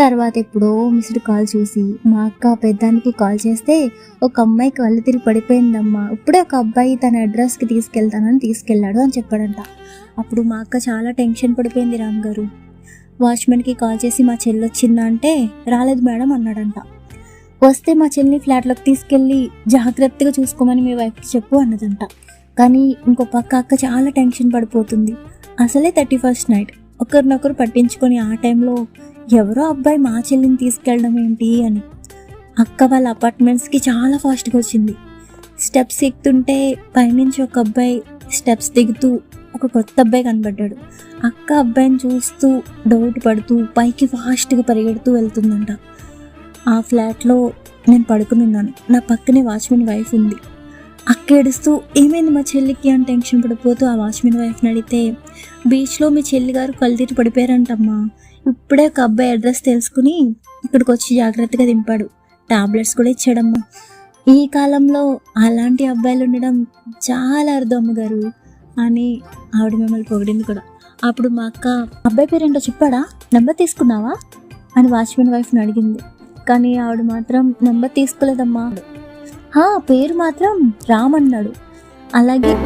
తర్వాత ఎప్పుడో missed call చూసి మా అక్క పెద్దానికి కాల్ చేస్తే ఒక అమ్మాయి కళ్ళు తిరిగి పడిపోయిందమ్మా. ఇప్పుడే ఒక అబ్బాయి తన అడ్రస్కి తీసుకెళ్తానని తీసుకెళ్ళాడు అని చెప్పాడంట. అప్పుడు మా అక్క చాలా టెన్షన్ పడిపోయింది రామ్ గారు. వాచ్మెన్కి కాల్ చేసి మా చెల్లి వచ్చిందా అంటే రాలేదు మేడం అన్నాడంట. వస్తే మా చెల్లిని ఫ్లాట్లోకి తీసుకెళ్ళి జాగ్రత్తగా చూసుకోమని మీ వైఫ్కి చెప్పు అన్నదంట. కానీ ఇంకో పక్క అక్క చాలా టెన్షన్ పడిపోతుంది. అసలే థర్టీ ఫస్ట్ నైట్ ఒకరినొకరు పట్టించుకొని ఆ టైంలో ఎవరో అబ్బాయి మా చెల్లిని తీసుకెళ్ళడం ఏంటి అని. అక్క వాళ్ళ అపార్ట్మెంట్స్కి చాలా ఫాస్ట్గా వచ్చింది. స్టెప్స్ ఎక్కుతుంటే పైనుంచి ఒక అబ్బాయి స్టెప్స్ దిగుతూ ఒక కొత్త అబ్బాయి కనబడ్డాడు. అక్క అబ్బాయిని చూస్తూ డౌట్ పడుతూ పైకి ఫాస్ట్గా పరిగెడుతూ వెళ్తుందంట. ఆ ఫ్లాట్లో నేను పడుకుని ఉన్నాను. నా పక్కనే వాచ్మెన్ వైఫ్ ఉంది. అక్క ఏడుస్తూ ఏమైంది మా చెల్లికి? అని టెన్షన్ పడిపోతూ ఆ వాచ్మెన్ వైఫ్ని అడిగితే బీచ్లో మీ చెల్లి గారు కళ్ళతీటి పడిపోయారంటమ్మా. ఇప్పుడే ఒక అబ్బాయి అడ్రస్ తెలుసుకుని ఇక్కడికి వచ్చి జాగ్రత్తగా దింపాడు. టాబ్లెట్స్ కూడా ఇచ్చాడమ్మా. ఈ కాలంలో అలాంటి అబ్బాయిలు ఉండడం చాలా అర్థమ్మ గారు అని ఆవిడ మిమ్మల్ని పొగిడింది కూడా. అప్పుడు మా అక్క అబ్బాయి పేరేంటో చెప్పాడా? నెంబర్ తీసుకున్నావా? అని వాచ్మెన్ వైఫ్ని అడిగింది. కానీ ఆవిడ మాత్రం నెంబర్ తీసుకోలేదమ్మా. పేరు మాత్రం రామ్ అన్నాడు అలాగే